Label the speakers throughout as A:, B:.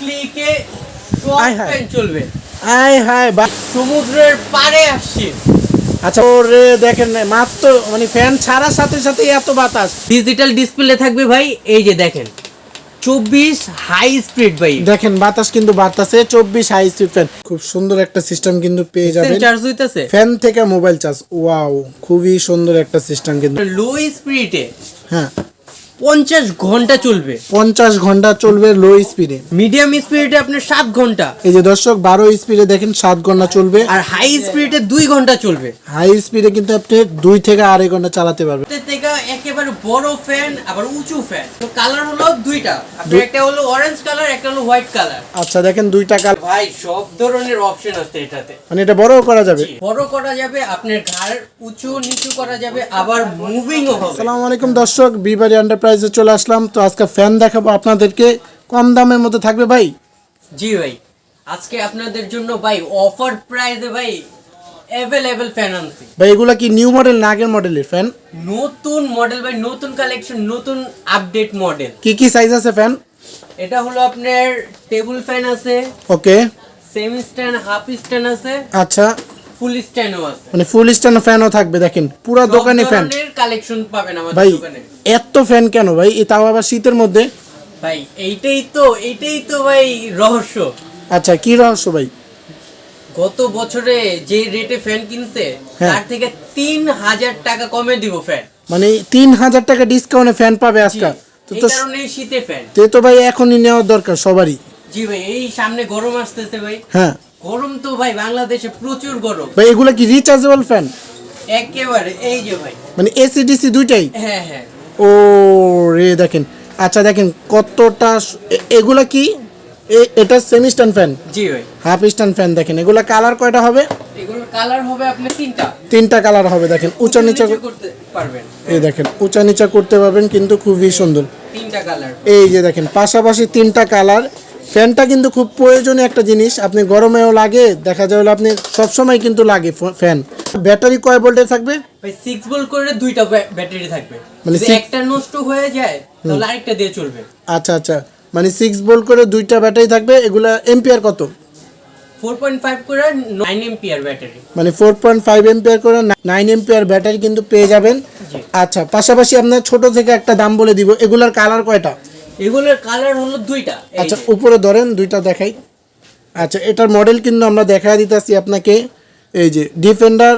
A: ক্লিকে
B: আয় হায়।
A: চলবে।
B: আয় হায় বা
A: সমুদ্রের পাড়ে আসছি।
B: আচ্ছা ওরে দেখেন না, মাত্র মানে ফ্যান ছাড়ার সাথে সাথে এত বাতাস।
A: ডিজিটাল ডিসপ্লে থাকবে ভাই এই যে দেখেন। চব্বিশ হাই স্পিড ভাই।
B: দেখেন বাতাস কিন্তু বাতাসে চব্বিশ হাই স্পিড ফ্যান খুব সুন্দর একটা সিস্টেম কিন্তু পেয়ে যাবেন।
A: চার্জ হইতেছে।
B: ফ্যান থেকে মোবাইল চার্জ ওয়াও খুবই সুন্দর একটা সিস্টেম কিন্তু।
A: লো স্পিডে
B: হ্যাঁ।
A: পঞ্চাশ ঘণ্টা চলবে।
B: পঞ্চাশ ঘণ্টা চলবে লো স্পিডে
A: মিডিয়াম স্পিডে আপনার সাত ঘণ্টা।
B: এই যে দর্শক বারো স্পিডে দেখেন সাত ঘণ্টা চলবে।
A: আর হাই স্পিডে দুই ঘণ্টা চলবে।
B: হাই স্পিডে কিন্তু আপনি দুই থেকে আড়াই ঘণ্টা চালাতে পারবেন।
A: থেকে একেবারে বড় ফ্যান আবার উঁচু ফ্যান তো কালার হলো দুইটা। আপনার একটা হলো অরেঞ্জ কালার একটা হলো হোয়াইট কালার
B: আচ্ছা দেখেন দুই টাকা
A: ভাই সব ধরনের অপশন আছে এটাতে।
B: মানে এটা বড়ও করা যাবে।
A: বড় করা যাবে আপনার ঘাড় উঁচু নিচু করা যাবে আবার মুভিংও হবে।
B: আসসালামু আলাইকুম দর্শক বিবারি এন্টারপ্রাইজে চলে আসলাম। তো আজকে ফ্যান দেখাবো আপনাদেরকে। কম দামের মধ্যে থাকবে ভাই?
A: জি ভাই। আজকে আপনাদের জন্য ভাই অফার প্রাইসে ভাই অ্যাভেলেবল ফ্যান আনছি।
B: ভাই এগুলা কি নিউ মডেল না আগের মডেলের ফ্যান
A: নতুন মডেল ভাই নতুন কালেকশন নতুন আপডেট মডেল
B: কি কি সাইজ আছে ফ্যান
A: এটা হলো আপনার টেবিল ফ্যান আছে।
B: Okay
A: semi stand half stand আছে।
B: আচ্ছা।
A: ফুল স্ট্যান্ডও আছে।
B: মানে ফুল স্ট্যান্ড ফ্যানও থাকবে দেখেন পুরো দোকানে ফ্যান
A: কালেকশন পাবেন আমাদের
B: ভাই এত ফ্যান কেন ভাই? তাও আবার শীতের মধ্যে?
A: ভাই এইটাই তো এইটাই তো ভাই রহস্য।
B: আচ্ছা কি রহস্য ভাই?
A: গত বছরে যে রেটে ফ্যান কিনছে
B: হ্যাঁ।
A: তার থেকে তিন হাজার টাকা কমে দিব ফ্যান
B: মানে তিন হাজার টাকা ডিসকাউন্টে ফ্যান পাবে আজকে তো
A: শীতে ফ্যান
B: তে তো ভাই এখনই নেওয়ার দরকার সবারই।
A: জি ভাই এই সামনে গরম আসতেছে ভাই।
B: হ্যাঁ।
A: গরম তো ভাই বাংলাদেশে প্রচুর গরম।
B: ভাই এগুলা কি রিচার্জেবল ফ্যান
A: একেবারে এই যে ভাই।
B: মানে এসি ডিসি দুইটাই?
A: হ্যাঁ হ্যাঁ।
B: ও রে দেখেন। আচ্ছা দেখেন কতটা এগুলা কি? এটা সেমি স্ট্যান্ড ফ্যান
A: জি ভাই।
B: হাফ স্ট্যান্ড ফ্যান দেখেন। এগুলা কালার কয়টা হবে?
A: এগুলোর কালার হবে আপনার তিনটা।
B: তিনটা কালার হবে দেখেন। উঁচা নিচা
A: করতে পারবেন।
B: এই দেখেন উঁচা নিচা করতে পারবেন কিন্তু খুবই সুন্দর।
A: তিনটা কালার
B: এই যে দেখেন পাশাপাশি তিনটা কালার ফ্যানটা কিন্তু খুব প্রয়োজনীয় একটা জিনিস। আপনি গরমেও লাগে দেখা যায় আপনি সবসময় কিন্তু লাগে ফ্যান। ব্যাটারি কয় ভোল্টের থাকবে?
A: ভাই সিক্স ভোল্ট করে দুইটা ব্যাটারি থাকবে।
B: মানে
A: একটা নষ্ট হয়ে যায় তাহলে আরেকটা দিয়ে চলবে।
B: আচ্ছা আচ্ছা। মানে সিক্স ভোল্ট করে দুইটা ব্যাটারি থাকবে এগুলা এম্পিয়ার কত?
A: ফোর পয়েন্ট ফাইভ করে নাইন এমপিআর ব্যাটারি।
B: মানে ফোর পয়েন্ট ফাইভ এম্পিয়ার করে নাইন এম্পিয়ার ব্যাটারি কিন্তু পেয়ে যাবেন। আচ্ছা পাশাপাশি আপনার ছোট থেকে একটা দাম বলে দিব এগুলার কালার কয়টা?
A: এগুলোর কালার হলো দুইটা।
B: আচ্ছা উপরে ধরেন দুইটা দেখাই। আচ্ছা এটার মডেল কিন্তু আমরা দেখা দিতেছি আপনাকে। এই যে ডিফেন্ডার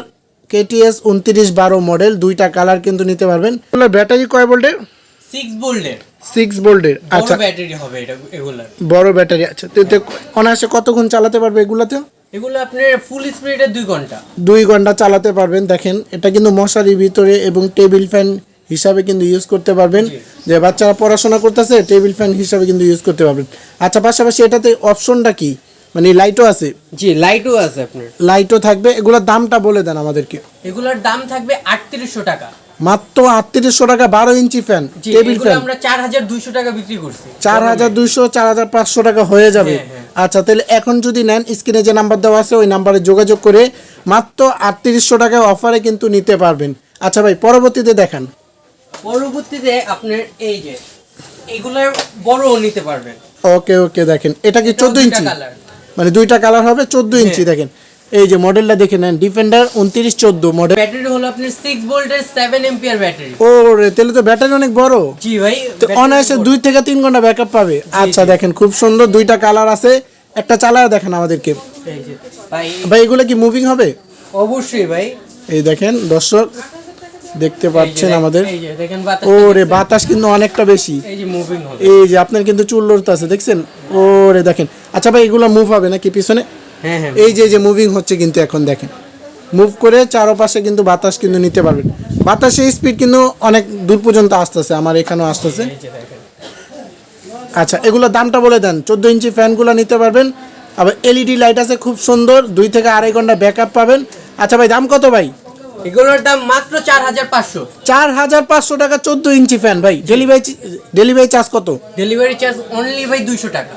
B: কেটিএস উনত্রিশ বারো মডেল দুইটা কালার কিন্তু নিতে পারবেন। ব্যাটারি কয় ভোল্টের
A: সিক্স ভোল্টের
B: সিক্স ভোল্টের আচ্ছা।
A: ব্যাটারি হবে এটা এগুলার।
B: বড় ব্যাটারি আচ্ছা। তো এতে অনায়াসে কতক্ষণ চালাতে পারবে এগুলাতে?
A: এগুলো আপনার ফুল স্পিডে দুই ঘণ্টা।
B: দুই ঘণ্টা চালাতে পারবেন দেখেন। এটা কিন্তু মশারির ভিতরে এবং টেবিল ফ্যান হিসাবে কিন্তু ইউজ করতে পারবেন। যে বাচ্চারা পড়াশোনা করতেছে টেবিল ফ্যান হিসাবে কিন্তু ইউজ করতে পারবেন। আচ্ছা পাশাপাশি এটাতে অপশনটা কি? মানে লাইটও আছে।
A: জি লাইটও আছে আপনার।
B: লাইটও থাকবে। এগুলোর দামটা বলে দেন আমাদেরকে।
A: এগুলোর দাম থাকবে আটত্রিশশো টাকা।
B: মাত্র আটত্রিশশো টাকা বারো ইঞ্চি ফ্যান টেবিল ফ্যান
A: আমরা চার হাজার দুইশো টাকা বিক্রি করছি।
B: চার হাজার দুইশো চার হাজার পাঁচশো টাকা হয়ে যাবে।
A: হ্যাঁ, হ্যাঁ।
B: আচ্ছা তাহলে এখন যদি নেন স্ক্রিনে যে নাম্বার দেওয়া আছে ওই নাম্বারে যোগাযোগ করে মাত্র আটত্রিশশো টাকা অফারে কিন্তু নিতে পারবেন। আচ্ছা ভাই পরবর্তীতে দেখান।
A: পরবর্তীতে আপনার এই যে এগুলার বড়ও নিতে পারবেন।
B: ওকে ওকে দেখেন এটা কি চোদ্দ ইঞ্চি? মানে দুইটা কালার হবে চোদ্দ ইঞ্চি দেখেন। এই যে মডেলটা দেখে নেন ডিফেন্ডার উনত্রিশ চোদ্দ মডেল
A: ব্যাটারি হলো আপনার সিক্স ভোল্টের সেভেন এমপিআর ব্যাটারি
B: ও রে তাহলে তো ব্যাটারি অনেক বড়।
A: জি ভাই
B: অনায়াসে। দুই থেকে তিন ঘণ্টা ব্যাকআপ পাবে। আচ্ছা দেখেন খুব সুন্দর দুইটা কালার আছে। একটা চালায় দেখেন আমাদেরকে।
A: ভাই।
B: ভাই এগুলো কি মুভিং হবে?
A: অবশ্যই ভাই।
B: এই দেখেন দর্শক দেখতে পাচ্ছেন আমাদের। ও রে বাতাস কিন্তু অনেকটা বেশি।
A: এই যে
B: আপনার কিন্তু চুল লড়তে দেখছেন? ও রে দেখেন। আচ্ছা ভাই এগুলো মুভ হবে নাকি পিছনে?
A: হ্যাঁ হ্যাঁ।
B: এই যে যে মুভিং হচ্ছে কিন্তু এখন দেখেন। মুভ করে চারপাশে কিন্তু বাতাস কিন্তু নিতে পারবেন। বাতাসের স্পিড কিন্তু অনেক দূর পর্যন্ত আসতেছে আমার এখানেও আসতেছে। আচ্ছা এগুলোর দামটা বলে দেন। চোদ্দ ইঞ্চি ফ্যানগুলো নিতে পারবেন। আবার এলইডি লাইট আছে খুব সুন্দর। দুই থেকে আড়াই ঘণ্টা ব্যাকআপ পাবেন। আচ্ছা ভাই দাম কত ভাই?
A: এগুলোর দাম মাত্র চার হাজার পাঁচশো।
B: চার হাজার পাঁচশো টাকা চোদ্দ ইঞ্চি ফ্যান ভাই। ডেলিভারি ডেলিভারি চার্জ কত?
A: ডেলিভারি চার্জ অনলি ভাই দুইশো টাকা।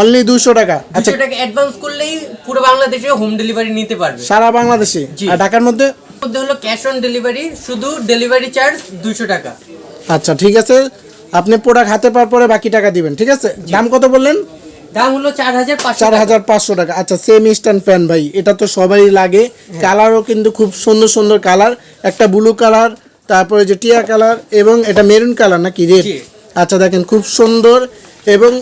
B: অনলি দুশো টাকা। আচ্ছা।
A: টাকা অ্যাডভান্স করলেই পুরো বাংলাদেশে হোম ডেলিভারি নিতে পারবে।
B: সারা বাংলাদেশে? আর ঢাকার মধ্যে?
A: মধ্যে হলো ক্যাশ অন ডেলিভারি শুধু ডেলিভারি চার্জ দুশো টাকা।
B: আচ্ছা ঠিক আছে। আপনি প্রোডাক্ট হাতে পাওয়ার পরে বাকি টাকা দিবেন ঠিক আছে? দাম কত বললেন?
A: দাম হলো চার হাজার পাঁচশো
B: টাকা। আচ্ছা সেম স্ট্যান্ড ফ্যান ভাই এটা তো সবাই লাগে। কালারও কিন্তু খুব সুন্দর সুন্দর কালার একটা ব্লু কালার তারপরে যে টিয়া কালার এবং এটা মেরুন কালার নাকি রেড আচ্ছা দেখেন খুব সুন্দর এবং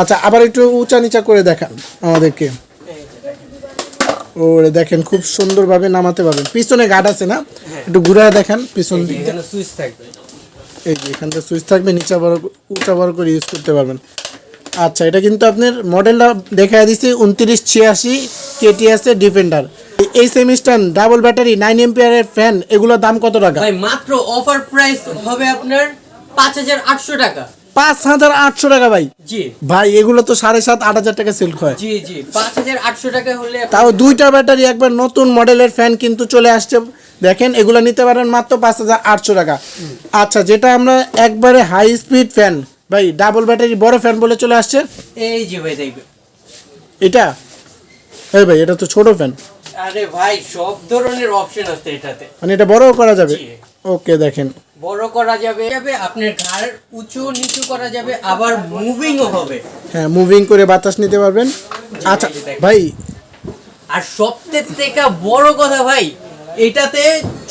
B: আচ্ছা আবার একটু উঁচা নিচা করে দেখান আমাদেরকে। ওরে দেখেন খুব সুন্দরভাবে নামাতে পারবেন। পিছনে গার্ড আছে না? একটু ঘুরে দেখান পিছন।
A: সুইচ থাকবে।
B: এই যে এখানটা সুইচ থাকবে নিচা বড় উঁচা বড় করে ইউজ করতে পারবেন। আচ্ছা এটা কিন্তু আপনার মডেলটা দেখা দিচ্ছি উনত্রিশ ছিয়াশি কেটিএস এর ডিফেন্ডার এই সেমিস্টার ডাবল ব্যাটারি নাইন এমপিয়ারের ফ্যান এগুলোর দাম কত টাকা?
A: ভাই মাত্র অফার প্রাইস হবে আপনার পাঁচ হাজার আটশো টাকা।
B: পাঁচ হাজার আটশো টাকা ভাই।
A: জি।
B: ভাই এগুলো তো সাড়ে সাত আট হাজার টাকা সেল হয়।
A: জি জি পাঁচ হাজার আটশো টাকা হলে
B: তাও দুইটা ব্যাটারি একবার নতুন মডেলের ফ্যান কিন্তু চলে আসছে। দেখেন এগুলো নিতে পারেন মাত্র পাঁচ হাজার আটশো টাকা। আচ্ছা যেটা আমরা একবারে হাই স্পিড ফ্যান ভাই ডাবল ব্যাটারি বড় ফ্যান বলে চলে আসছে।
A: এই যে ভাই দেখবে।
B: এটা? এই ভাই এটা তো ছোট ফ্যান
A: আরে ভাই সব ধরনের অপশন আছে এটাতে।
B: মানে এটা বড়ও করা যাবে? ওকে দেখেন।
A: বড় করা যাবে যাবে আপনার ঘাড় উঁচু নিচু করা যাবে আবার মুভিংও হবে।
B: হ্যাঁ মুভিং করে বাতাস নিতে পারবেন। আচ্ছা ভাই।
A: আর সবথেকে বড় কথা ভাই এটাতে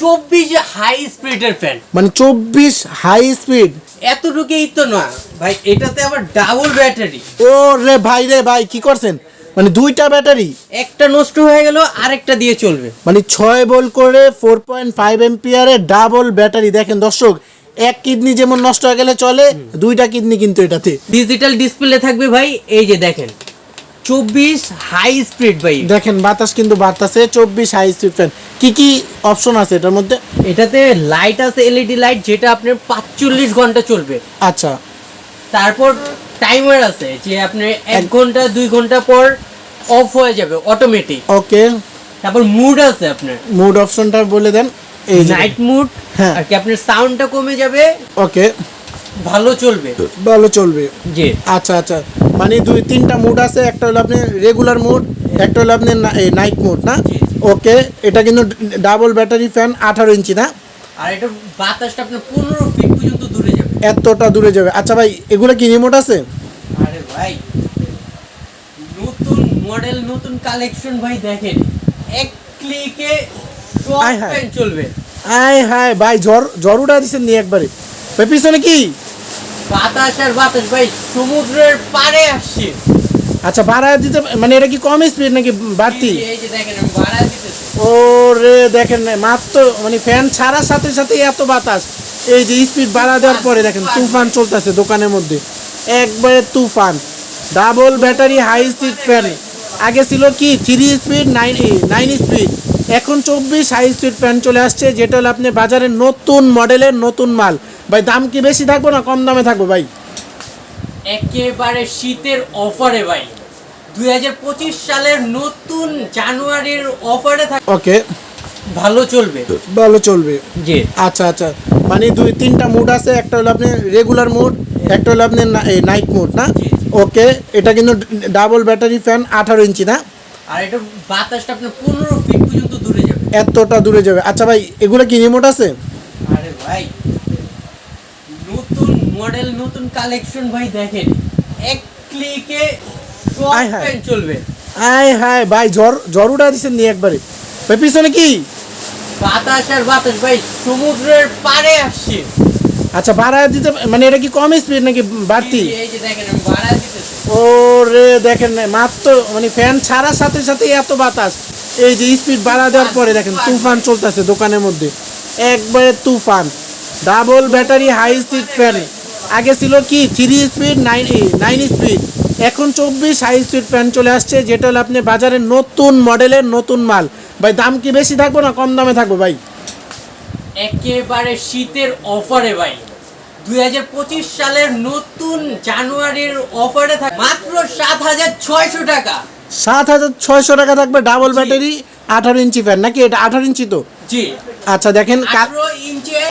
A: চব্বিশ হাই স্পিডের ফ্যান
B: মানে চব্বিশ হাই স্পিড
A: এতটুকুই তো না। ভাই এটাতে আবার ডাবল ব্যাটারি
B: ও রে ভাই রে ভাই কি করছেন? মানে দুইটা ব্যাটারি
A: একটা নষ্ট হয়ে গেল আরেকটা দিয়ে চলবে।
B: মানে ছয় বল করে ফোর পয়েন্ট ফাইভ এমপিয়ারের ডাবল ব্যাটারি দেখেন দর্শক এক কিডনি যেমন নষ্ট হয়ে গেলে চলে দুইটা কিডনি কিন্তু এটাতে।
A: ডিজিটাল ডিসপ্লে থাকবে ভাই এই যে দেখেন। চব্বিশ হাই স্পিড ভাই
B: দেখেন বাতাস কিন্তু বাড়তাছে চব্বিশ হাই স্পিড ফ্যান কি কি অপশন আছে এটার মধ্যে?
A: এটাতে লাইট আছে এলইডি লাইট যেটা আপনার পাঁচচল্লিশ ঘণ্টা চলবে।
B: আচ্ছা।
A: তারপর টাইমার আছে যে আপনার এক ঘণ্টা দুই ঘণ্টা পর অফ হয়ে যাবে অটোমেটিক
B: ওকে।
A: তারপর মুড আছে আপনার।
B: মুড অপশনটা বলে দেন এই
A: নাইট মুড
B: হ্যাঁ।
A: আর কি আপনার সাউন্ডটা কমে যাবে।
B: ওকে।
A: ভালো চলবে।
B: ভালো চলবে।
A: জি।
B: আচ্ছা আচ্ছা। মানে দুই তিনটা মুড আছে একটা হলো আপনি রেগুলার মুড একটা হলো আপনি নাইট মুড না? ওকে এটা কিন্তু ডাবল ব্যাটারি ফ্যান আঠারো ইঞ্চি না?
A: আর এটা বাতাসটা আপনার পনেরো ফিট পর্যন্ত দূরে যাবে।
B: এতটা দূরে যাবে। আচ্ছা ভাই এগুলো কি রিমোট আছে?
A: আরে ভাই নতুন মডেল নতুন কালেকশন ভাই দেখেন। এক ক্লিকে সব। ফ্যান চলবে।
B: আয় হায় ভাই জ্বর জ্বর উঠা দিচ্ছেন নিয়ে একবারে? ভাই পিছনে কি?
A: বাতাস আর বাতাস ভাই সমুদ্রের আসছে।
B: আচ্ছা ভাড়া দিতে মানে এটা কি কম স্পিড নাকি বাড়তি? ও রে দেখেন মাত্র মানে ফ্যান ছাড়ার সাথে সাথে এত বাতাস। এই যে স্পিড বাড়া দেওয়ার পরে দেখেন তুফান চলতেছে দোকানের মধ্যে। একবারে তুফান। Double battery high speed fan আগে ছিল কি? Three speed nine nine speed এখন চব্বিশ হাই স্পিড ফ্যান চলে আসছে যেটা হলো আপনি বাজারে নতুন মডেলের নতুন মাল। ভাই দাম কি বেশি থাকব না কম দামে থাকব ভাই?
A: একেবারে শীতের অফারে ভাই। দু হাজার পঁচিশ সালের নতুন জানুয়ারির অফারে থাক
B: ওকে
A: ভালো চলবে।
B: ভালো চলবে।
A: জি।
B: আচ্ছা আচ্ছা। মানে দুই তিনটা মুড আছে একটা হলো আপনি রেগুলার মুড একটা হলো আপনি নাইট মুড না। ওকে এটা কিন্তু ডাবল ব্যাটারি ফ্যান আঠারো ইঞ্চি না?
A: আর এটা বাতাসটা আপনার পনেরো ফিট পর্যন্ত দূরে যাবে।
B: এতটা দূরে যাবে। আচ্ছা ভাই এগুলো কি রিমোট আছে?
A: আরে ভাই নতুন মডেল নতুন কালেকশন ভাই দেখেন। এক ক্লিকে সব
B: আয় হায়।
A: চলবে।
B: আয় হায় ভাই জ্বর জ্বর উঠা দিচ্ছেন নিয়ে একবারে। ভাই পিছনে কি?
A: বাতাস আর বাতাস ভাই সমুদ্রের পাড়ে আসছে।
B: আচ্ছা ভাড়া দিতে মানে এটা কি কম স্পিড নাকি বাড়তি?
A: এই যে- দেখেন আমি ভাড়া দিতেছি
B: ও রে দেখেন মাত্র মানে ফ্যান ছাড়ার সাথে সাথে এত বাতাস। এই যে স্পিড বাড়া দেওয়ার পরে দেখেন তুফান চলতেছে দোকানের মধ্যে। একবারে তুফান। Double battery high speed fan আগে ছিল কি? Three speed nine nine speed এখন চব্বিশ হাই স্পিড ফ্যান চলে আসছে, যেটা হলো আপনি বাজারে নতুন মডেলের নতুন মাল। ভাই, দাম কি বেশি থাকব না কম দামে থাকব, ভাই?
A: একেবারে শীতের অফারে ভাই। দুই হাজার পঁচিশ সালের নতুন জানুয়ারির অফারে থাকে মাত্র সাত হাজার ছয়শো টাকা।
B: সাত হাজার ছয়শো টাকা থাকবে ডাবল ব্যাটারি আঠারো ইঞ্চি ফ্যান নাকি এটা আঠারো ইঞ্চি তো?
A: জি।
B: আচ্ছা দেখেন
A: আঠারো ইঞ্চে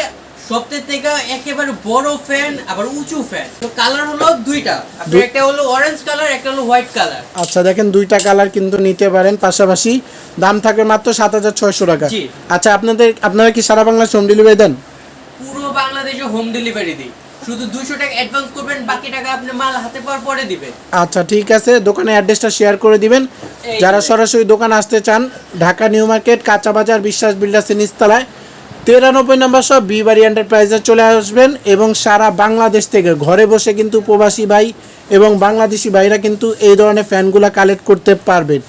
A: সবথেকে থেকে একেবারে বড় ফ্যান আবার উঁচু ফ্যান তো কালার হলো দুইটা। একটা হলো অরেঞ্জ কালার একটা হলো হোয়াইট কালার
B: আচ্ছা দেখেন দুইটা কালার কিন্তু নিতে পারেন পাশাপাশি। দাম থাকবে মাত্র সাত হাজার ছয়শো টাকা। আচ্ছা আপনাদের আপনারা কি সারা বাংলা হোম ডেলিভারি দেন?
A: বাংলাদেশে হোম ডেলিভারি দিই। শুধু দুইশো টাকা অ্যাডভান্স করবেন বাকি টাকা আপনি মাল হাতে পাওয়ার পরে দিবে
B: আচ্ছা ঠিক আছে। দোকানের অ্যাড্রেসটা শেয়ার করে দিবেন। যারা সরাসরি দোকান আসতে চান ঢাকা নিউ মার্কেট কাঁচা বাজার বিশ্বাস বিল্ডার্সের নিচতলায় তিরানব্বই নম্বর সব বিবাড়ি এন্টারপ্রাইজে চলে আসবেন এবং সারা বাংলাদেশ থেকে ঘরে বসে কিন্তু প্রবাসী ভাই এবং বাংলাদেশি ভাইরা কিন্তু এই ধরনের ফ্যানগুলো কালেক্ট করতে পারবেন।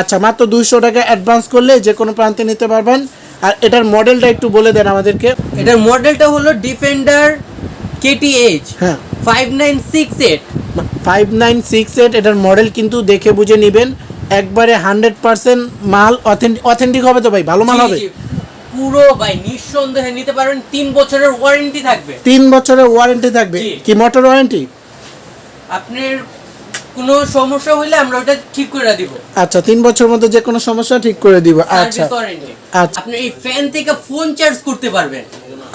B: আচ্ছা মাত্র দুইশো টাকা অ্যাডভান্স করলে যে কোনো প্রান্তে নিতে পারবেন। আর এটার মডেলটা একটু বলে দেন আমাদেরকে।
A: এটার মডেলটা হলো ডিফেন্ডার কেটিএইচ
B: হ্যাঁ।
A: Five nine six eight
B: five nine six eight এটার মডেল কিন্তু দেখে বুঝে নেবেন। একবারে হান্ড্রেড পার্সেন্ট মাল অথেন্টিক হবে তো ভাই? ভালো মাল হবে?
A: পুরো ভাই নিঃসন্দেহে নিতে পারবেন। তিন বছরের ওয়ারেন্টি থাকবে।
B: তিন বছরের ওয়ারেন্টি থাকবে। কি মোটর ওয়ারেন্টি
A: আপনার কোনো সমস্যা হইলে আমরা ওটা ঠিক করে দিব।
B: আচ্ছা তিন বছর মধ্যে যে কোনো সমস্যা ঠিক করে দিব। আচ্ছা। আচ্ছা।
A: আপনি এই ফ্যান থেকে ফোন চার্জ করতে পারবেন।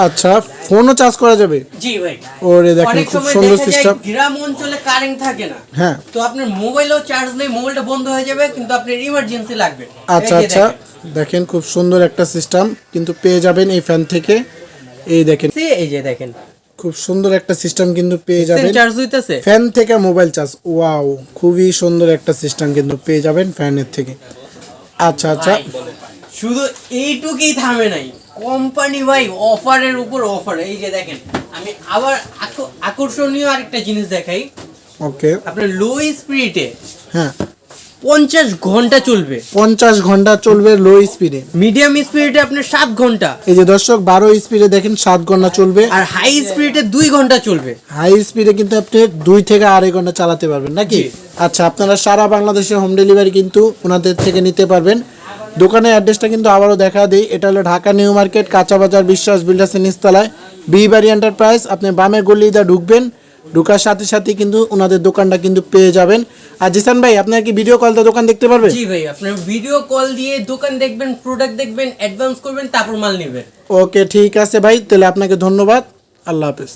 B: আচ্ছা ফোনও চার্জ করা যাবে?
A: জি ভাই।
B: ওরে দেখেন খুব সুন্দর সিস্টেম
A: গ্রাম অঞ্চলে কারেন্ট থাকে না।
B: হ্যাঁ।
A: তো আপনার মোবাইলেও চার্জ নেই মোবাইলটা বন্ধ হয়ে যাবে কিন্তু আপনার ইমার্জেন্সি লাগবে।
B: আচ্ছা আচ্ছা।
A: দেখেন।
B: দেখেন খুব সুন্দর একটা সিস্টেম কিন্তু পেয়ে যাবেন এই ফ্যান থেকে। এই দেখেন।
A: এই যে দেখেন।
B: খুব সুন্দর একটা সিস্টেম কিন্তু পেয়ে যাবেন।
A: চার্জ হইতেছে?
B: ফ্যান থেকে মোবাইল চার্জ ওয়াও খুবই সুন্দর একটা সিস্টেম কিন্তু পেয়ে যাবেন ফ্যানের থেকে। আচ্ছা আচ্ছা।
A: শুধু এইটুকুই থামে নাই। কোম্পানি ভাই অফারের উপর অফার এই যে দেখেন আমি আবার আকর- আকর্ষণীয় আরেকটা জিনিস দেখাই।
B: ওকে
A: আপনার লো স্পিরিটে
B: হ্যাঁ।
A: পঞ্চাশ ঘণ্টা চলবে।
B: পঞ্চাশ ঘণ্টা চলবে লো স্পিডে
A: মিডিয়াম স্পিডে আপনার সাত ঘণ্টা।
B: এই যে দর্শক বারো স্পিডে দেখেন সাত ঘণ্টা চলবে।
A: আর হাই স্পিডে দুই ঘণ্টা চলবে।
B: হাই স্পিডে কিন্তু আপনি দুই থেকে আড়াই ঘণ্টা চালাতে পারবেন নাকি? আচ্ছা আপনারা সারা বাংলাদেশে হোম ডেলিভারি কিন্তু ওনাদের থেকে নিতে পারবেন। দোকানের অ্যাড্রেসটা কিন্তু আবারও দেখা দিই। এটা হলো ঢাকা নিউ মার্কেট কাঁচা বাজার বিশ্বাস বিল্ডার্সের নিচতলায়। বিবাড়ি এন্টারপ্রাইজ আপনি বামের গলিটা ঢুকবেন। ঢুকার সাথে সাথে কিন্তু ওনাদের দোকানটা কিন্তু পেয়ে যাবেন। আর জিসান ভাই আপনার কি ভিডিও কলটা দোকান দেখতে পারবেন?
A: জি ভাই আপনার ভিডিও কল দিয়ে দোকান দেখবেন প্রোডাক্ট দেখবেন অ্যাডভান্স করবেন তারপর মাল নেবেন।
B: ওকে ঠিক আছে ভাই তাহলে আপনাকে ধন্যবাদ। আল্লাহ হাফেজ।